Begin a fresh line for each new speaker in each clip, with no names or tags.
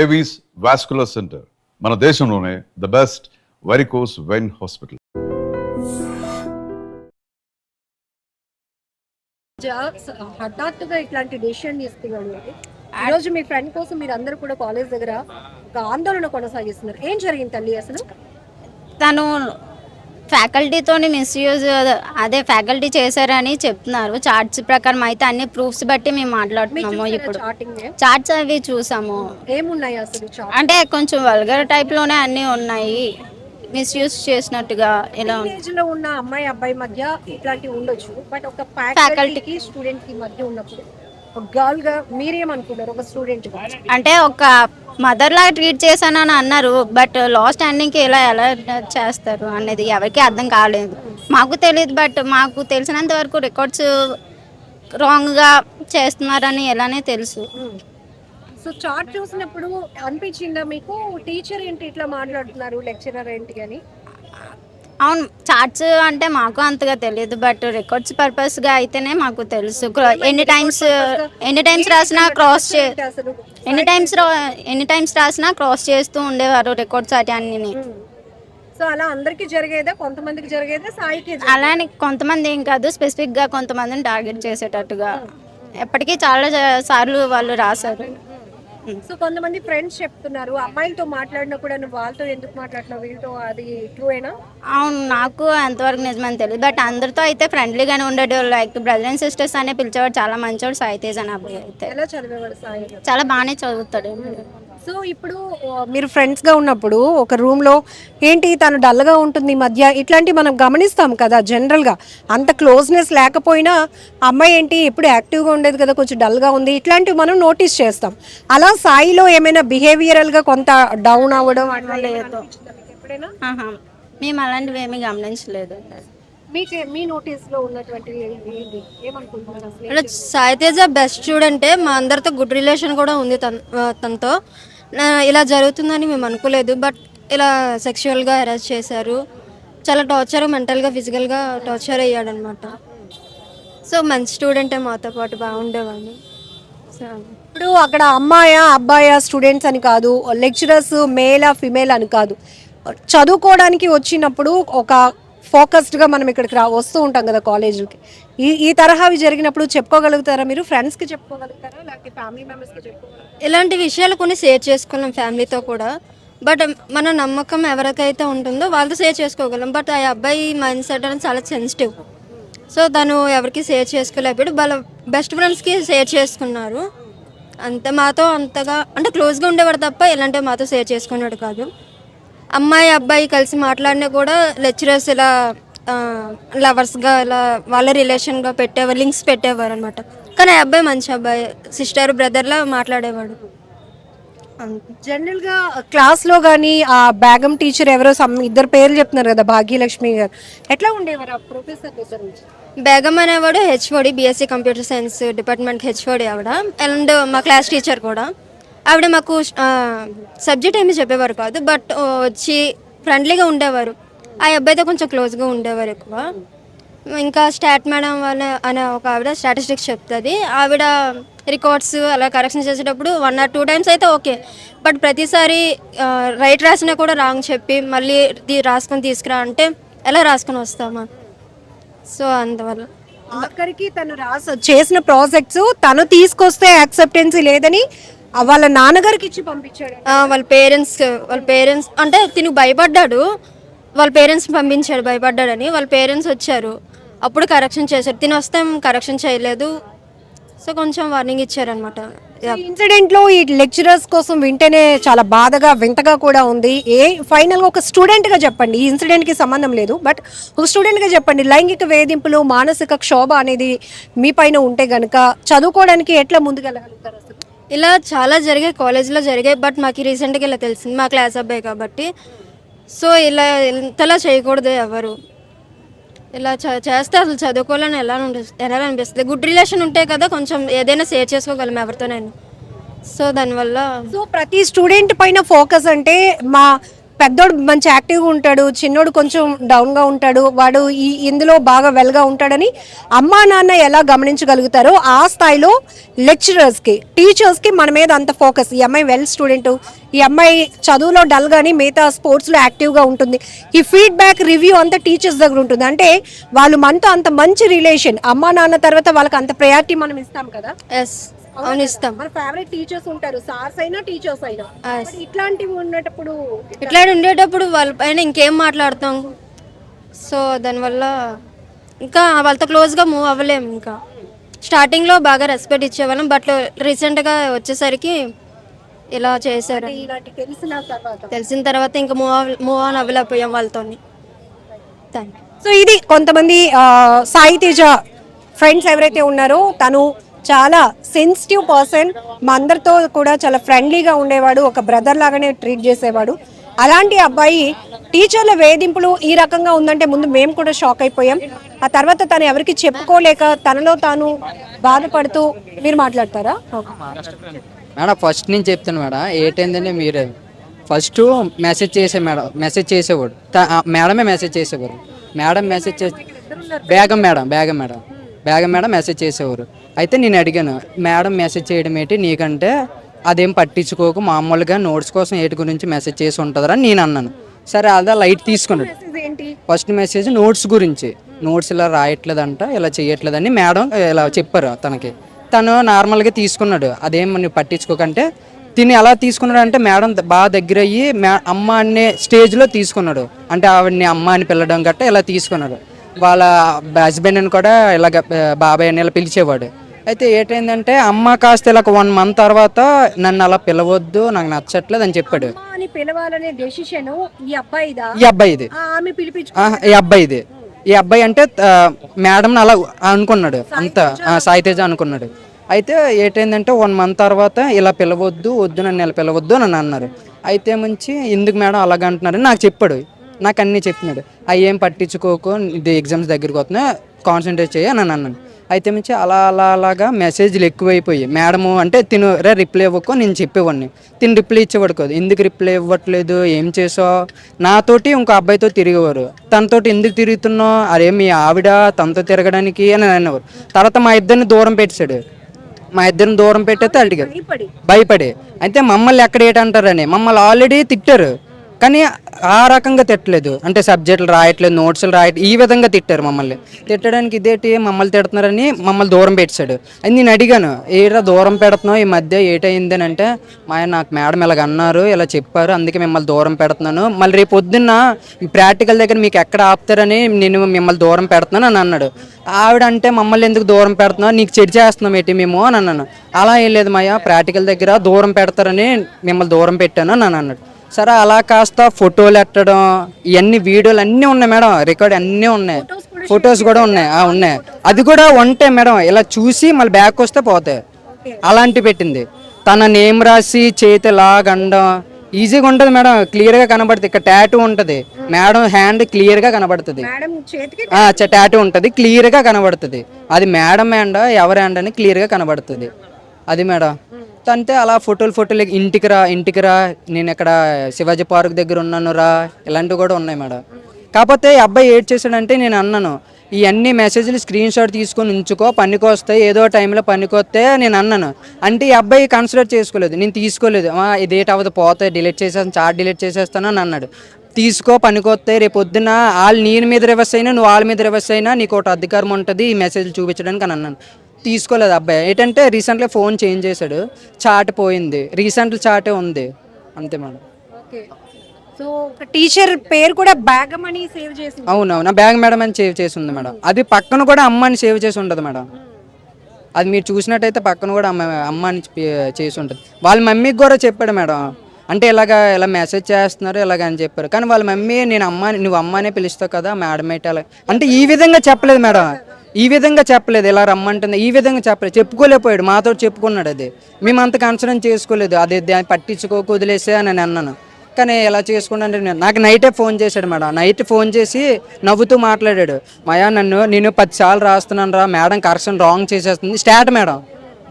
Avis vascular centre మన దేశంలోనే the best varicose vein hospital
హఠాత్తుగా ఇట్లాంటి డెసిషన్ తీసుకున్నాడు. ఈ రోజు మీ ఫ్రెండ్ కోసం మీరు అందరూ కూడా కాలేజ్ దగ్గర ఒక ఆందోళన కొనసాగిస్తున్నారు. ఏం జరిగింది తల్లి అసలు?
తను ఫ్యాకల్టీతో మిస్యూజ్ అదే ఫ్యాకల్టీ చేశారని చెప్తున్నారు. చార్ట్స్ ప్రకారం అయితే అన్ని ప్రూఫ్స్ బట్టి మేము మాట్లాడుతున్నాము ఇప్పుడు. చార్ట్స్ అవి చూసాము.
ఏమున్నాయి అసలు
అంటే కొంచెం వల్గర్ టైప్లోనే అన్నీ ఉన్నాయి. మిస్యూజ్ చేసినట్టుగా ఇలా ఉంది.
ఏజ్లో ఉన్న అమ్మాయి అబ్బాయి మధ్య ఇట్లాంటివి ఉండొచ్చు. బట్ ఒక. ఫ్యాకల్టీకి స్టూడెంట్కి మధ్య ఉన్నప్పుడు ఒక గర్ల్గా మీరేమనుకున్నారు ఒక స్టూడెంట్
అంటే ఒక మదర్లా ట్రీట్ చేశానని అన్నారు బట్ లాస్ట్ స్టాండింగ్కి ఇలా ఎలా చేస్తారు అనేది ఎవరికి అర్థం కాలేదు. మాకు తెలియదు బట్ మాకు తెలిసినంత వరకు రికార్డ్స్ రాంగ్గా చేస్తున్నారని ఎలానే తెలుసు.
సో చార్ట్ చూసినప్పుడు అనిపించిందా మీకు? టీచర్ ఏంటి ఇట్లా మాట్లాడుతున్నారు లెక్చరర్ ఏంటి అని?
అవును చార్ట్స్ అంటే మాకు అంతగా తెలియదు బట్ రికార్డ్స్ పర్పస్గా అయితేనే మాకు తెలుసు. ఎన్ని టైమ్స్ ఎన్ని టైమ్స్ రాసినా క్రాస్ ఎన్ని టైమ్స్ ఎన్ని టైమ్స్ రాసినా క్రాస్ చేస్తూ ఉండేవారు రికార్డ్స్ అటు అన్ని
సో అలా అందరికి జరిగేదా కొంతమందికి జరిగేదా సాయికి
అలానే కొంతమంది ఏం కాదు స్పెసిఫిక్గా కొంతమందిని టార్గెట్ చేసేటట్టుగా. ఎప్పటికీ చాలా సార్లు వాళ్ళు రాశారు.
సో కొంతమంది ఫ్రెండ్స్ చెప్తున్నారు అమ్మాయిలతో మాట్లాడినా కూడా నువ్వు వాళ్ళతో ఎందుకు మాట్లాడుతున్నావు? వీళ్ళతో అది ట్రూ అయినా
అవును నాకు ఎంతవరకు నిజమని తెలియదు బట్ అందరితో అయితే ఫ్రెండ్లీగానే ఉండేవాడు లైక్ బ్రదర్ అండ్ సిస్టర్స్ అనే పిలిచేవాడు చాలా మంచివాడు సాయి తేజ్ అని అబ్బాయి అయితే.
ఎలా చదివేవాడు సాయి?
చాలా బాగానే చదువుతాడు.
సో ఇప్పుడు మీరు ఫ్రెండ్స్గా ఉన్నప్పుడు ఒక రూమ్లో ఏంటి తను డల్గా ఉంటుంది ఈ మధ్య? ఇట్లాంటివి మనం గమనిస్తాం కదా జనరల్గా. అంత క్లోజ్నెస్ లేకపోయినా అమ్మాయి ఏంటి? ఎప్పుడు యాక్టివ్గా ఉండేది కదా కొంచెం డల్గా ఉంది. ఇట్లాంటివి మనం నోటీస్ చేస్తాం. అలా సాయిలో ఏమైనా బిహేవియరల్గా కొంత డౌన్ అవ్వడం ఎప్పుడైనా.
మేము అలాంటివి ఏమీ గమనించలేదు
మీకు మీ నోటీస్లో ఉన్నటువంటి ఏమనుకుంటున్నారు
సాయితేజ బెస్ట్ స్టూడెంటే మా అందరితో గుడ్ రిలేషన్ కూడా ఉంది తనతో. ఇలా జరుగుతుందని మేము అనుకోలేదు బట్ ఇలా సెక్షువల్గా హెరాస్ చేశారు. చాలా టార్చర్ మెంటల్గా ఫిజికల్గా టార్చర్ అయ్యాడనమాట. సో మంచి స్టూడెంటే మాతో పాటు బాగుండేవాడిని.
ఇప్పుడు అక్కడ అమ్మాయా అబ్బాయా స్టూడెంట్స్ అని కాదు లెక్చరర్స్ మేలా ఫిమేల్ అని కాదు. చదువుకోవడానికి వచ్చినప్పుడు ఒక ఫోకస్డ్గా మనం ఇక్కడికి రా వస్తూ ఉంటాం కదా కాలేజీకి ఈ ఈ తరహావి జరిగినప్పుడు చెప్పుకోగలుగుతారా మీరు? ఫ్రెండ్స్కి చెప్పుకోగలుగుతారా? లేకపోతే ఫ్యామిలీ మెంబర్స్కి చెప్పుకోగలుగుతారా?
ఇలాంటి విషయాలు కొన్ని షేర్ చేసుకున్నాం ఫ్యామిలీతో కూడా. బట్ మన నమ్మకం ఎవరికైతే ఉంటుందో వాళ్ళతో షేర్ చేసుకోగలం. బట్ ఆ అబ్బాయి మైండ్ సెట్ అనేది చాలా సెన్సిటివ్. సో తను ఎవరికి షేర్ చేసుకోలేకపోయాడు. వాళ్ళ బెస్ట్ ఫ్రెండ్స్కి షేర్ చేసుకున్నారు. అంత మాతో అంతగా అంటే క్లోజ్గా ఉండేవాడు తప్ప ఇలాంటివి మాతో షేర్ చేసుకున్నాడు కాదు. అమ్మాయి అబ్బాయి కలిసి మాట్లాడినా కూడా లెక్చరర్స్ ఇలా లవర్స్గా ఇలా వాళ్ళ రిలేషన్గా పెట్టేవారు లింక్స్ పెట్టేవారు అనమాట కానీ ఆ అబ్బాయి మంచి అబ్బాయి. సిస్టర్ బ్రదర్లా మాట్లాడేవాడు.
జనరల్గా క్లాస్లో కానీ ఆ బ్యాగం టీచర్ ఎవరో సమ్ ఇద్దరు పేర్లు చెప్తున్నారు కదా భాగ్యలక్ష్మి గారు. ఎట్లా ఉండేవారు ఆ ప్రొఫెసర్ దగ్గర నుంచి
బేగం అనేవాడు HOD BSc computer science department HOD ఆవిడ. అండ్ మా క్లాస్ టీచర్ కూడా. ఆవిడ మాకు సబ్జెక్ట్ ఏమీ చెప్పేవారు కాదు బట్ వచ్చి ఫ్రెండ్లీగా ఉండేవారు. ఆ అబ్బాయితో కొంచెం క్లోజ్గా ఉండేవారు ఎక్కువ. ఇంకా స్టాట్ మేడం వాళ్ళ అనే ఒక ఆవిడ స్టాటిస్టిక్స్ చెప్తుంది. ఆవిడ రికార్డ్స్ అలా కరెక్షన్ చేసేటప్పుడు వన్ ఆర్ టూ టైమ్స్ అయితే ఓకే. బట్ ప్రతిసారి రైట్ రాసినా కూడా రాంగ్ చెప్పి మళ్ళీ రాసుకొని తీసుకురా అంటే ఎలా రాసుకొని వస్తామా? సో అందువల్ల.
ఆఖరికి తను రాసు చేసిన ప్రాజెక్ట్స్ తను తీసుకొస్తే యాక్సెప్టెన్సీ లేదని వాళ్ళ నాన్నగారికి ఇచ్చి పంపించాడు.
ఆ, వాళ్ళ పేరెంట్స్ వాళ్ళ పేరెంట్స్ అంటే తిను భయపడ్డాడు. వాళ్ళ పేరెంట్స్ పంపించాడు భయపడ్డాడని. వాళ్ళ పేరెంట్స్ వచ్చారు. అప్పుడు కరెక్షన్ చేశారు. తిని వస్తే కరెక్షన్ చేయలేదు. సో కొంచెం వార్నింగ్ ఇచ్చారనమాట
ఇన్సిడెంట్లో ఈ లెక్చరర్స్ కోసం వింటేనే చాలా బాధగా వింతగా కూడా ఉంది. ఏ ఫైనల్గా ఒక స్టూడెంట్గా చెప్పండి. ఈ ఇన్సిడెంట్కి సంబంధం లేదు. బట్ ఒక స్టూడెంట్గా చెప్పండి. లైంగిక వేధింపులు మానసిక క్షోభ అనేది మీ పైన ఉంటే గనుక చదువుకోవడానికి ఎట్లా ముందుకెళ్ళగలుగుతారు అసలు?
ఇలా చాలా జరిగాయి కాలేజ్లో జరిగాయి బట్ మాకు రీసెంట్గా ఇలా తెలిసింది. మా క్లాస్ అబ్బాయి కాబట్టి. సో ఇలా ఇంతలా చేయకూడదు ఎవరు. ఇలా చ- చేస్తే అసలు చదువుకోవాలని ఎలా ఎలా అనిపిస్తుంది? గుడ్ రిలేషన్ ఉంటే కదా కొంచెం ఏదైనా షేర్ చేసుకోగలం ఎవరితోనైనా. సో దానివల్ల
సో ప్రతి స్టూడెంట్ పైన ఫోకస్ అంటే మా పెద్దోడు మంచి యాక్టివ్గా ఉంటాడు చిన్నోడు కొంచెం డౌన్గా ఉంటాడు వాడు ఈ ఇందులో బాగా వెల్గా ఉంటాడని అమ్మా నాన్న ఎలా గమనించగలుగుతారో ఆ స్థాయిలో లెక్చరర్స్కి టీచర్స్కి మన మీద అంత ఫోకస్. ఈ అమ్మాయి వెల్ స్టూడెంట్. ఈ అమ్మాయి చదువులో డల్ కానీ మిగతా స్పోర్ట్స్లో యాక్టివ్గా ఉంటుంది. ఈ ఫీడ్బ్యాక్ రివ్యూ అంతా టీచర్స్ దగ్గర ఉంటుంది. అంటే వాళ్ళు మనతో అంత మంచి రిలేషన్ అమ్మా నాన్న తర్వాత వాళ్ళకి అంత ప్రయారిటీ మనం ఇస్తాం కదా?
ఎస్ అవును ఇస్తాం.
మన ఫేవరెట్ టీచర్స్ ఉంటారు. సార్స్ అయినా టీచర్స్ అయినా. ఇట్లాంటివి ఉన్నప్పుడు
ఇట్లా ఉండేటప్పుడు వాళ్ళ పైన ఇంకేం మాట్లాడతాం? సో దానివల్ల ఇంకా వాళ్ళతో క్లోజ్గా మూవ్ అవ్వలేము ఇంకా. స్టార్టింగ్లో బాగా రెస్పెక్ట్ ఇచ్చేవాళ్ళం. బట్ రీసెంట్గా వచ్చేసరికి ఇలా చేశారు.
ఇలాంటి తెలిసిన తర్వాత.
తెలిసిన తర్వాత ఇంకా మూవ్ మూవ్ ఆన్ అవ్వలేకపోయాం వాళ్ళతో థ్యాంక్ యూ
సో ఇది కొంతమంది సాయి తేజ ఫ్రెండ్స్ ఎవరైతే ఉన్నారో తను చాలా సెన్సిటివ్ పర్సన్ మా అందరితో కూడా చాలా ఫ్రెండ్లీగా ఉండేవాడు ఒక బ్రదర్ లాగానే ట్రీట్ చేసేవాడు. అలాంటి అబ్బాయి టీచర్ల వేధింపులు ఈ రకంగా ఉందంటే ముందు మేము కూడా షాక్ అయిపోయాం. ఆ తర్వాత తను ఎవరికి చెప్పుకోలేక తనలో తాను బాధపడుతూ మీరు మాట్లాడతారా?
మేడం ఫస్ట్ నుంచి చెప్తాను మేడం ఏంటంటే మీరే. ఫస్ట్ మెసేజ్ చేసే మేడం మెసేజ్ చేసేవాడు. మేడమే మెసేజ్ చేసేవారు. మేడం మెసేజ్ చేసే Begum madam Begum madam. Begum madam message చేసేవారు. అయితే నేను అడిగాను మేడం మెసేజ్ చేయడం ఏంటి? నీకంటే అదేం పట్టించుకోకు మామూలుగా నోట్స్ కోసం ఏటి గురించి మెసేజ్ చేసి ఉంటుందిరా అని నేను అన్నాను. సరే అదే లైట్ తీసుకున్నాడు. ఫస్ట్ మెసేజ్ నోట్స్ గురించి. నోట్స్ ఇలా రాయట్లేదంట ఇలా చేయట్లేదని మేడం ఇలా చెప్పారు తనకి. తను నార్మల్గా తీసుకున్నాడు. అదేం నువ్వు పట్టించుకోకంటే తిని ఎలా తీసుకున్నాడు అంటే మేడం బాగా దగ్గర అయ్యి మే అమ్మ అనే స్టేజ్లో తీసుకున్నాడు. అంటే ఆవిడని అమ్మ అని పిలవడం గట్ట ఇలా తీసుకున్నాడు. వాళ్ళ హస్బెండ్ని కూడా ఇలాగ బాబాయ్ అని ఇలా పిలిచేవాడు. అయితే ఏంటైందంటే అమ్మ కాస్త ఇలా వన్ మంత్ తర్వాత నన్ను అలా పిలవద్దు నాకు నచ్చట్లేదు అని చెప్పాడు.
అమ్మా అని పిలవాలనే డెసిషన్ ఈ అబ్బాయిదా?
ఈ అబ్బాయిది.
ఆ, ఆమె పిలిపించు
ఆ, ఈ అబ్బాయిది. ఈ అబ్బాయి అంటే మేడం అలా అనుకున్నాడు. అంత ఆ, సాయి తేజ అనుకున్నాడు. అయితే ఏంటైందంటే వన్ మంత్ తర్వాత ఇలా పిలవద్దు వద్దు నన్ను ఇలా పిలవద్దు అని అన్నారు. అయితే మంచి ఎందుకు మేడం అలాగ అంటున్నారని నాకు చెప్పాడు. నాకు అన్నీ చెప్పినాడు. అవి ఏం పట్టించుకోకు ఇది ఎగ్జామ్స్ దగ్గరికి వస్తున్నాయి కాన్సన్ట్రేట్ చేయి అని అన్నాను అయితే మంచి అలా అలా అలాగా మెసేజ్లు ఎక్కువైపోయి మేడము అంటే తిను రే రిప్లై ఇవ్వకో నేను చెప్పేవాడిని. తిని రిప్లై ఇచ్చేవాడు కాదు. ఎందుకు రిప్లై ఇవ్వట్లేదు? ఏం చేసావు? నాతోటి ఇంకో అబ్బాయితో తిరిగేవారు. తనతోటి ఎందుకు తిరుగుతున్నావు? అరే మీ ఆవిడ తనతో తిరగడానికి అని అనేవారు. తర్వాత మా ఇద్దరిని దూరం పెట్టాడు మా ఇద్దరిని దూరం పెట్టేస్తే అడిగారు.
భయపడి.
అయితే మమ్మల్ని ఎక్కడ ఏంటంటారని? మమ్మల్ని ఆల్రెడీ తిట్టారు. కానీ ఆ రకంగా తిట్టలేదు. అంటే సబ్జెక్టులు రాయట్లేదు నోట్స్లు రాయట్లేదు ఈ విధంగా తిట్టారు మమ్మల్ని. తిట్టడానికి ఇదేంటి మమ్మల్ని తిడుతున్నారని మమ్మల్ని దూరం పెట్టాడు. అని నేను అడిగాను ఏరా దూరం పెడుతున్నావు? ఈ మధ్య ఏటైంది అని అంటే మా నాకు మేడం ఇలాగ అన్నారు ఇలా చెప్పారు అందుకే మిమ్మల్ని దూరం పెడుతున్నాను. మళ్ళీ రేపు పొద్దున్న ఈ ప్రాక్టికల్ దగ్గర మీకు ఎక్కడ ఆపుతారని నేను మిమ్మల్ని దూరం పెడుతున్నాను అని అన్నాడు. ఆవిడ అంటే మమ్మల్ని ఎందుకు దూరం పెడుతున్నావు? నీకు చెడు చేస్తున్నాం ఏంటి మేము? అని అన్నాను. అలా ఏం లేదు మాయా ప్రాక్టికల్ దగ్గర దూరం పెడతారని మిమ్మల్ని దూరం పెట్టాను అని అన్నాడు. సరే అలా కాస్త ఫోటోలు ఎట్టడం ఇవన్నీ వీడియోలు అన్నీ ఉన్నాయి మేడం. రికార్డ్ అన్నీ ఉన్నాయి. ఫొటోస్ కూడా ఉన్నాయి. ఆ, ఉన్నాయి. అది కూడా ఉంటే మేడం. ఇలా చూసి మళ్ళీ బ్యాక్ వస్తే పోతాయి. అలాంటి పెట్టింది. తన నేమ్ రాసి చేతి లాగండం ఈజీగా ఉంటుంది మేడం. క్లియర్గా కనబడుతుంది. ఇక్కడ టాటూ ఉంటుంది. మేడం హ్యాండ్ క్లియర్గా కనబడుతుంది. టాటూ ఉంటుంది. క్లియర్గా కనబడుతుంది. అది మేడం హ్యాండ్ ఎవరి హ్యాండ్ అని క్లియర్గా కనబడుతుంది. అది మేడం. అంటే అలా ఫోటోలు ఫోటోలు ఇంటికి రా ఇంటికి రా నేను ఇక్కడ శివాజీ పార్క్ దగ్గర ఉన్నాను రా ఇలాంటివి కూడా ఉన్నాయి మేడం. కాకపోతే ఈ అబ్బాయి ఏడ్ చేశాడంటే నేను అన్నాను ఈ అన్ని మెసేజ్లు స్క్రీన్ షాట్ తీసుకొని ఉంచుకో పనికి వస్తాయి ఏదో టైంలో పనికి వస్తే నేను అన్నాను. అంటే ఈ అబ్బాయి కన్సిడర్ చేసుకోలేదు నేను తీసుకోలేదు. "ఆ, ఇది ఏట్ అవ్వదు పోతే డిలీట్ చేసేస్తాను చార్ట్ డిలీట్ చేసేస్తాను అని అన్నాడు. తీసుకో పనికొస్తే రేపు పొద్దున వాళ్ళు నేను మీద రివర్స్ అయినా నువ్వు వాళ్ళ మీద రివర్స్ అయినా నీకు ఒకటి అధికారం ఉంటుంది ఈ మెసేజ్ చూపించడానికి అని అన్నాను. తీసుకోలేదు అబ్బాయి. ఏంటంటే రీసెంట్గా ఫోన్ చేంజ్ చేశాడు. చాట్ పోయింది. రీసెంట్ చాటే ఉంది. అంతే మేడం.
ఓకే. సో ఒక టీచర్ పేరు కూడా బ్యాగమని సేవ్ చేసింది.
అవునవును. నా బ్యాగ్ మేడం అని సేవ్ చేసి ఉంది మేడం. అది పక్కన కూడా అమ్మ అని సేవ్ చేసి ఉంటుంది మేడం. అది మీరు చూసినట్టయితే పక్కన కూడా అమ్మ అమ్మ అని చేసి ఉంటుంది. వాళ్ళ మమ్మీకి కూడా చెప్పాడు మేడం. అంటే ఇలాగ ఇలా మెసేజ్ చేస్తున్నారు ఇలాగ అని చెప్పారు. కానీ వాళ్ళ మమ్మీ నేను అమ్మ నువ్వు అమ్మ అనే పిలుస్తావు కదా మేడం అయితే అంటే ఈ విధంగా చెప్పలేదు మేడం. ఈ విధంగా చెప్పలేదు ఇలా రమ్మంటుంది ఈ విధంగా చెప్పలేదు. చెప్పుకోలేకపోయాడు మాతో చెప్పుకున్నాడు అది. మేము అంత కన్సర్న్ చేసుకోలేదు అది దాన్ని పట్టించుకోక వదిలేసే అని నేను అన్నాను. కానీ ఎలా నేను నాకు నైటే ఫోన్ చేశాడు మేడం. నైట్ ఫోన్ చేసి నవ్వుతూ మాట్లాడాడు. మయా నన్ను నేను పదిసార్లు రాస్తున్నాను రా మేడం కరెక్షన్ రాంగ్ చేసేస్తుంది. Start madam.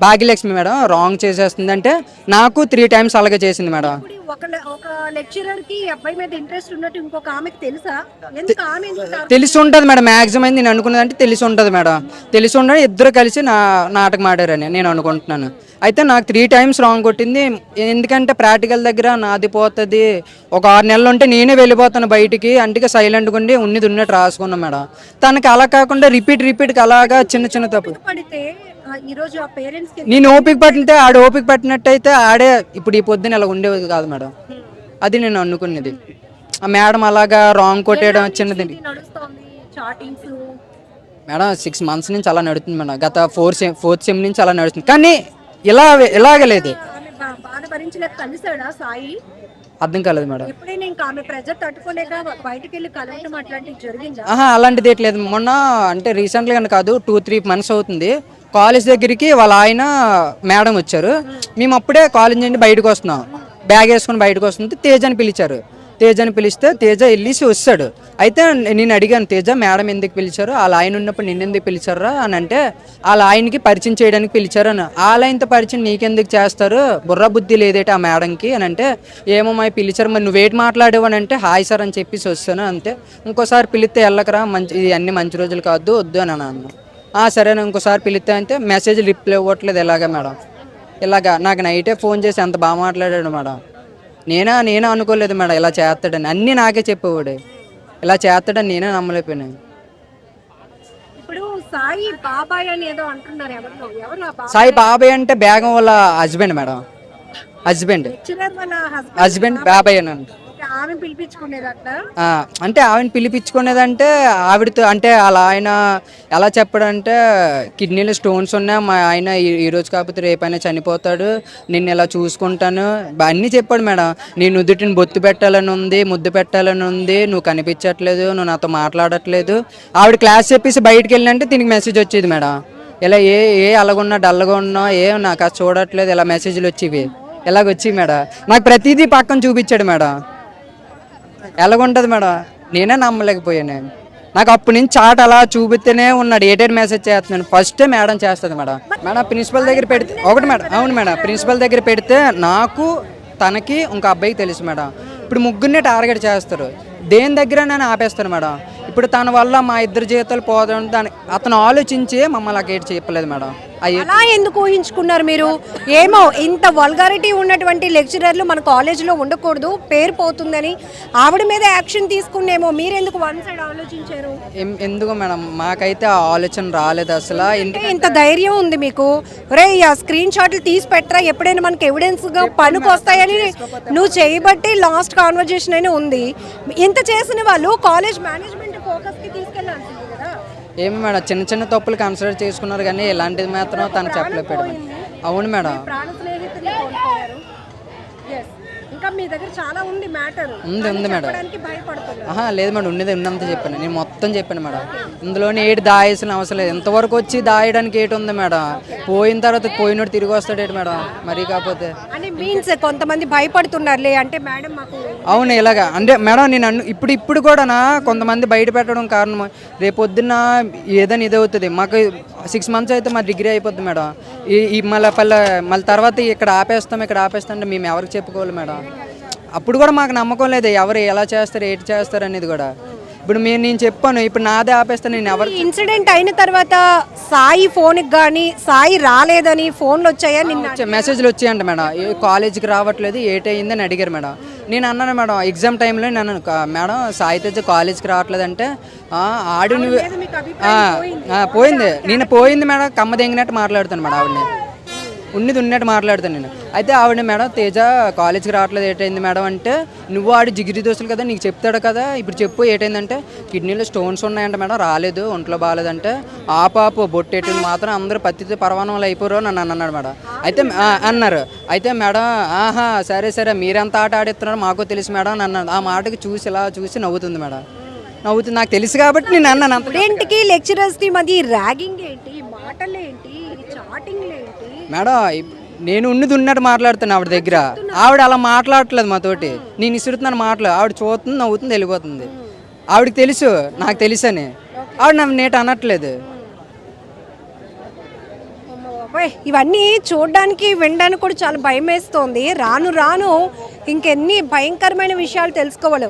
Bhagyalakshmi madam wrong చేసేస్తుంది అంటే నాకు త్రీ టైమ్స్ అలాగే చేసింది మేడం.
ఇప్పుడు ఒక లె- ఒక లెక్చరర్కి ఈ అబ్బాయి మీద ఇంట్రెస్ట్ ఉన్నట్టు ఇంకొక ఆమెకి తెలుసా? ఎందుకు ఆమె ఎందుకు టార్గెట్
తెలిసి ఉంటుంది మేడం. మ్యాక్సిమం నేను అనుకున్నది అంటే తెలిసి ఉంటుంది మేడం. తెలిసి ఉండడం ఇద్దరు కలిసి నా నాటకం ఆడారని నేను అనుకుంటున్నాను. అయితే నాకు త్రీ టైమ్స్ రాంగ్ కొట్టింది. ఎందుకంటే ప్రాక్టికల్ దగ్గర నాది పోతుంది. ఒక ఆరు నెలలు ఉంటే నేనే వెళ్ళిపోతాను బయటికి. అందుకే సైలెంట్గా ఉండి ఉన్నది ఉన్నట్టు రాసుకున్నాను మేడం. తనకి అలా కాకుండా రిపీట్ రిపీట్కి అలాగా చిన్న చిన్న తప్పు
పడితే ఈ రోజు ఆ పేరెంట్స్కి
నేను ఓపిక పట్టితే ఆడ ఓపిక పట్టినట్టయితే ఆడే ఇప్పుడు ఈ పొద్దున ఇలా ఉండేది కాదు మేడం. అది నేను అనుకున్నది ఆ మేడం అలాగా రాంగ్ కొట్టేయడం చిన్నది.
నడుస్తోంది చాటింగ్స్
మేడం సిక్స్ మంత్స్ నుంచి అలా నడుస్తుంది మేడం. గత ఫోర్ సెమ్ ఫోర్త్ సెమ్ నుంచి అలా నడుస్తుంది. కానీ ఇలా ఇలాగ లేదు
ఆమె బా- బాధ భరించలేక కలిసాడా సాయి?
అర్థం కాలేదు మేడం.
ఎప్పుడైనా ఇంకా ఆమె ప్రెజర్ తట్టుకోలేక బయటకు వెళ్ళి కలవటం అట్లాంటివి జరిగిందా?
ఆహా అలాంటిది ఏటి లేదు. మొన్న అంటే రీసెంట్గా కాదు టూ త్రీ మంత్స్ అవుతుంది. కాలేజ్ దగ్గరికి వాళ్ళ ఆయన మేడం వచ్చారు. మేము. అప్పుడే కాలేజ్ నుండి బయటకు వస్తున్నాం. బ్యాగ్ వేసుకొని బయటకు వస్తుంటే తేజ్ అని పిలిచారు. తేజ్ అని పిలిస్తే తేజ వెళ్ళేసి వస్తాడు. అయితే నేను అడిగాను తేజ మేడం ఎందుకు పిలిచారు? వాళ్ళ ఆయన ఉన్నప్పుడు నిన్న ఎందుకు పిలిచారా? అని అంటే వాళ్ళ ఆయనకి పరిచయం చేయడానికి పిలిచారు అని. వాళ్ళ ఆయనతో పరిచయం నీకెందుకు చేస్తారు? బుర్ర బుద్ధి లేదేటి ఆ మేడంకి? అని అంటే ఏమో మా పిలిచారు మరి నువ్వేటి మాట్లాడేవు? అని అంటే హాయ్ సార్ అని చెప్పేసి వస్తాను అంతే ఇంకోసారి పిలిస్తే వెళ్ళకరా? మంచి ఇది అన్ని మంచి రోజులు కాదు వద్దు అని అన్నాను "ఆ, సరే ఇంకోసారి పిలిస్తే అంటే మెసేజ్ రిప్లై ఇవ్వట్లేదు ఎలాగా మేడం? ఇలాగా నాకు నైటే ఫోన్ చేసి ఎంత బాగా మాట్లాడాడు మేడం? నేనా నేనే అనుకోలేదు మేడం ఇలా చేస్తాడని. అన్నీ నాకే చెప్పేవాడు. ఇలా చేస్తాడని నేనే నమ్మలేకపోయాను.
ఇప్పుడు సాయి బాబాయ్ అని ఏదో అంటున్నారు ఎవరు ఎవరు ఆ బాబాయ్?
సాయి బాబాయ్ అంటే బేగం వాళ్ళ హస్బెండ్ మేడం. హస్బెండ్.
లెక్చరర్ వాళ్ళ హస్బెండ్
హస్బెండ్ బాబాయ్ అని అంట.
ఆమె పిలిపించుకునేది అట్లా
అంటే ఆవిడ పిలిపించుకునేదంటే ఆవిడతో అంటే అలా ఆయన ఎలా చెప్పడంటే కిడ్నీలో స్టోన్స్ ఉన్నాయి మా ఆయన ఈ- ఈ రోజు కాకపోతే రేపైనా చనిపోతాడు నిన్ను ఇలా చూసుకుంటాను? అన్నీ చెప్పాడు మేడం. నేను నుదుటిని బొత్తు పెట్టాలని ఉంది ముద్దు పెట్టాలని ఉంది నువ్వు కనిపించట్లేదు నువ్వు నాతో మాట్లాడట్లేదు. ఆవిడ క్లాస్ చెప్పేసి బయటికి వెళ్ళినంటే దీనికి మెసేజ్ వచ్చేది మేడం. ఇలా ఏ ఏ అలాగున్నా డల్గా ఉన్నా ఏ నాకు అది చూడట్లేదు ఇలా మెసేజ్లు వచ్చేవి. ఇలాగొచ్చి మేడం. నాకు ప్రతిదీ పక్కన చూపించాడు మేడం. ఎలాగుంటుంది మేడం? నేనే నమ్మలేకపోయాను. నాకు అప్పటి నుంచి చాట్ అలా చూపిస్తేనే ఉన్నాడు. ఏటేటి మెసేజ్ చేస్తున్నాను ఫస్ట్ మేడం చేస్తుంది మేడం. మేడం ప్రిన్సిపల్ దగ్గర పెడితే ఒకటి మేడం అవును మేడం. ప్రిన్సిపల్ దగ్గర పెడితే నాకు తనకి ఇంకో అబ్బాయికి తెలుసు మేడం. ఇప్పుడు ముగ్గురిని టార్గెట్ చేస్తారు. దేని దగ్గర నేను ఆపేస్తాను మేడం? ఇప్పుడు తన వల్ల మా ఇద్దరు జీవితాలు పోదాం దాని అతను ఆలోచించి మమ్మల్ని అక్కడ గేట్ చెప్పలేదు మేడం.
అలా ఎందుకు ఊహించుకున్నారు మీరు? ఏమో ఇంత వల్గారిటీ ఉన్నటువంటి లెక్చరర్లు మన కాలేజీలో ఉండకూడదు పేరు పోతుందని ఆవిడ మీద యాక్షన్ తీసుకునేమో మీరెందుకు వన్ సైడ్ ఆలోచించారు?
ఎందుకు మేడం? మాకైతే ఆ ఆలోచన రాలేదు అసలు.
ఇంత ధైర్యం ఉంది మీకు. రే ఆ స్క్రీన్ షాట్లు తీసి పెట్టరా ఎప్పుడైనా మనకి ఎవిడెన్స్గా పనికి వస్తాయని నువ్వు చేయబట్టి లాస్ట్ కాన్వర్జేషన్ అయినా ఉంది. ఇంత చేసిన వాళ్ళు కాలేజ్ మేనేజ్మెంట్ ఫోకస్కి తీసుకెళ్ళాల్సింది కదా
ఏమి మేడం చిన్న చిన్న తప్పులు కన్సిడర్ చేసుకున్నారు కానీ ఇలాంటిది మాత్రం తను చెప్పలేపాడు అవును మేడం.
ఇంకా మీ దగ్గర చాలా ఉంది మ్యాటర్.
ఉంది ఉంది మేడం. లేదు మేడం ఉన్నది ఉన్నంత చెప్పాను. నేను మొత్తం చెప్పాను మేడం. ఇందులోనే ఏటి దాయేసిన అవసరం లేదు. ఇంతవరకు వచ్చి దాయడానికి ఏటి ఉంది మేడం? పోయిన తర్వాత పోయినట్టు తిరిగి వస్తాడేటి మేడం? మరీ కాకపోతే.
అని మీన్స్ కొంతమంది భయపడుతున్నారులే అంటే మేడం మాకు
అవును ఇలాగా. అంటే మేడం నేను అన్ను ఇప్పుడు ఇప్పుడు కూడా కొంతమంది బయట పెట్టడం కారణం రేపొద్దున్న ఏదైనా ఇది అవుతుంది. మాకు సిక్స్ మంత్స్ అయితే మా డిగ్రీ అయిపోద్ది మేడం. ఈ ఈ మళ్ళీ పల్ల మళ్ళీ తర్వాత ఇక్కడ ఆపేస్తాం ఇక్కడ ఆపేస్తాం అంటే మేము ఎవరికి చెప్పుకోవాలి మేడం? అప్పుడు కూడా మాకు నమ్మకం లేదు. ఎవరు ఎలా చేస్తారు ఏంటి చేస్తారు అనేది కూడా. ఇప్పుడు మేము నేను చెప్పాను ఇప్పుడు నాదే ఆపేస్తాను నేను ఎవరు
ఇన్సిడెంట్ అయిన తర్వాత సాయి ఫోన్కి కానీ సాయి రాలేదని ఫోన్లు వచ్చాయా నిన్న?
మెసేజ్లు వచ్చాయంట మేడం. ఏ కాలేజీకి రావట్లేదు ఏటయింది అని అడిగారు మేడం. నేను అన్నాను మేడం ఎగ్జామ్ టైంలో నేను అన్నాను, "కా- మేడం సాయి తేజ కాలేజీకి రావట్లేదు అంటే "ఆ, ఆడు నువ్వు
మీకు
ఆ, ఆ, పోయింది. నేను పోయింది మేడం కమ్మ దింగినట్టు మాట్లాడుతాను మేడం ఆవిడని. ఉన్నది ఉన్నట్టు మాట్లాడతాను నేను. అయితే ఆవిడ మేడం తేజ కాలేజ్కి రావట్లేదు ఏటైంది మేడం అంటే నువ్వు ఆడు జిగిరి దోశలు కదా నీకు చెప్తాడు కదా ఇప్పుడు చెప్పు ఏటైందంటే కిడ్నీలో స్టోన్స్ ఉన్నాయంట మేడం రాలేదు ఒంట్లో బాగాలేదంటే ఆ పాపు మాత్రం అందరూ పత్తితో పరవానంలో అయిపోరు నన్ను అన్నాడు మేడం. అయితే అన్నారు. అయితే మేడం ఆహా సరే సరే మీరెంత ఆట ఆడిస్తున్నారో మాకు తెలుసు మేడం నన్ను అన్నాడు. ఆ మాటకి చూసి ఇలా చూసి నవ్వుతుంది మేడం. నవ్వుతుంది నాకు తెలుసు కాబట్టి నేను అన్నాను అంత
స్టూడెంట్కి లెక్చరర్స్ మాది మధ్య ర్యాగింగ్ ఏంటి మాటలు ఏంటి చాటింగ్ ఏంటి
మేడం నేను ఉన్నది ఉన్నట్టు మాట్లాడుతున్నా ఆవిడ దగ్గర. ఆవిడ అలా మాట్లాడట్లేదు మాతోటి. నేను ఇసురుతున్నాను మాటలు. ఆవిడ చూస్తుంది నవ్వుతుంది వెళ్ళిపోతుంది. ఆవిడకి తెలుసు నాకు తెలుసని. ఆవిడ నన్ను నేట అనట్లేదు.
ఇవన్నీ చూడడానికి వినడానికి కూడా చాలా భయం వేస్తోంది. రాను రాను ఇంకెన్ని భయంకరమైన విషయాలు తెలుసుకోవాలి.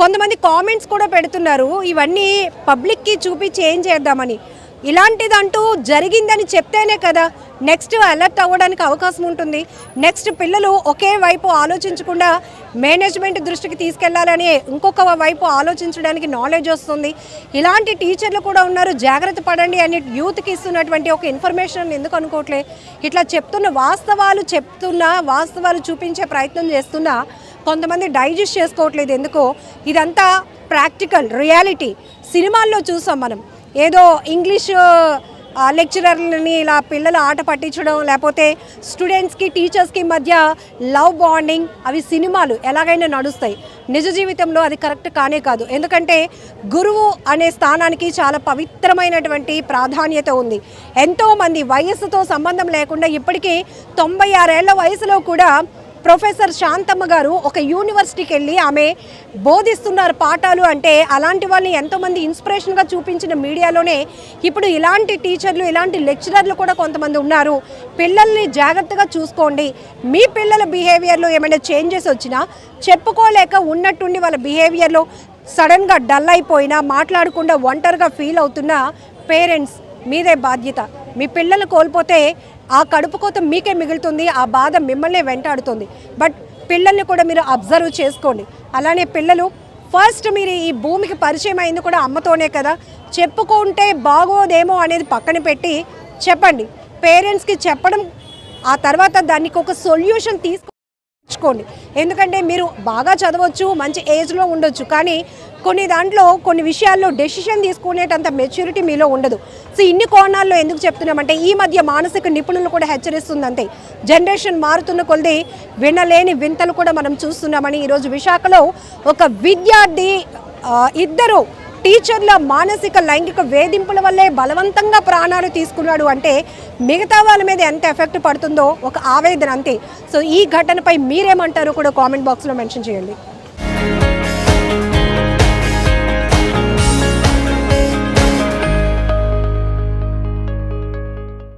కొంతమంది కామెంట్స్ కూడా పెడుతున్నారు. ఇవన్నీ పబ్లిక్కి చూపించి ఏం చేద్దామని. ఇలాంటిదంటూ జరిగిందని చెప్తేనే కదా నెక్స్ట్ అలర్ట్ అవ్వడానికి అవకాశం ఉంటుంది. నెక్స్ట్ పిల్లలు ఒకే వైపు ఆలోచించకుండా మేనేజ్మెంట్ దృష్టికి తీసుకెళ్ళాలని ఇంకొక వైపు ఆలోచించడానికి నాలెడ్జ్ వస్తుంది. ఇలాంటి టీచర్లు కూడా ఉన్నారు. జాగ్రత్త పడండి అని యూత్కి ఇస్తున్నటువంటి ఒక ఇన్ఫర్మేషన్ ఎందుకు అనుకోవట్లే? ఇట్లా చెప్తున్న వాస్తవాలు చెప్తున్నా వాస్తవాలు చూపించే ప్రయత్నం చేస్తున్నా కొంతమంది డైజెస్ట్ చేసుకోవట్లేదు ఎందుకో? ఇదంతా ప్రాక్టికల్ రియాలిటీ సినిమాల్లో చూసాం మనం. ఏదో ఇంగ్లీష్ లెక్చరర్లని ఇలా పిల్లలు ఆట పట్టించడం లేకపోతే స్టూడెంట్స్కి టీచర్స్కి మధ్య లవ్ బాండింగ్ అవి సినిమాలు ఎలాగైనా నడుస్తాయి. నిజ జీవితంలో అది కరెక్ట్ కానే కాదు. ఎందుకంటే గురువు అనే స్థానానికి చాలా పవిత్రమైనటువంటి ప్రాధాన్యత ఉంది. ఎంతోమంది వయస్సుతో సంబంధం లేకుండా ఇప్పటికీ తొంభై ఆరేళ్ళ వయసులో కూడా ప్రొఫెసర్ శాంతమ్మ గారు ఒక యూనివర్సిటీకి వెళ్ళి ఆమె బోధిస్తున్నారు పాఠాలు అంటే అలాంటి వాళ్ళని ఎంతోమంది ఇన్స్పిరేషన్గా చూపించిన మీడియాలోనే ఇప్పుడు ఇలాంటి టీచర్లు ఇలాంటి లెక్చరర్లు కూడా కొంతమంది ఉన్నారు. పిల్లల్ని జాగ్రత్తగా చూసుకోండి. మీ పిల్లల బిహేవియర్లో ఏమైనా చేంజెస్ వచ్చినా చెప్పుకోలేక ఉన్నట్టుండి వాళ్ళ బిహేవియర్లో సడన్గా డల్ అయిపోయినా మాట్లాడకుండా ఒంటరిగా ఫీల్ అవుతున్న పేరెంట్స్ మీదే బాధ్యత. మీ పిల్లలు కోల్పోతే ఆ కడుపు కోత మీకే మిగులుతుంది ఆ బాధ మిమ్మల్ని వెంటాడుతుంది. బట్ పిల్లల్ని కూడా మీరు అబ్జర్వ్ చేసుకోండి. అలానే పిల్లలు ఫస్ట్ మీరు ఈ భూమికి పరిచయం అయింది కూడా అమ్మతోనే కదా. చెప్పుకుంటే బాగోదేమో అనేది పక్కన పెట్టి చెప్పండి. పేరెంట్స్కి చెప్పడం ఆ తర్వాత దానికి ఒక సొల్యూషన్ తీసుకో ఎందుకంటే మీరు బాగా చదవచ్చు మంచి ఏజ్లో ఉండొచ్చు. కానీ కొన్ని దాంట్లో కొన్ని విషయాల్లో డెసిషన్ తీసుకునేటంత మెచ్యూరిటీ మీలో ఉండదు. సో ఇన్ని కోణాల్లో ఎందుకు చెప్తున్నామంటే ఈ మధ్య మానసిక నిపుణులు కూడా హెచ్చరిస్తుంది అంతే జనరేషన్ మారుతున్న కొలది వినలేని వింతలు కూడా మనం చూస్తున్నామని ఈరోజు విశాఖలో ఒక విద్యార్థి ఇద్దరు టీచర్ల మానసిక లైంగిక వేధింపుల వల్లే బలవంతంగా ప్రాణాలు తీసుకున్నాడు అంటే మిగతా వాళ్ళ మీద ఎంత ఎఫెక్ట్ పడుతుందో ఒక ఆవేదన అంతే. సో ఈ ఘటనపై మీరేమంటారో కూడా కామెంట్ బాక్స్లో మెన్షన్ చేయండి.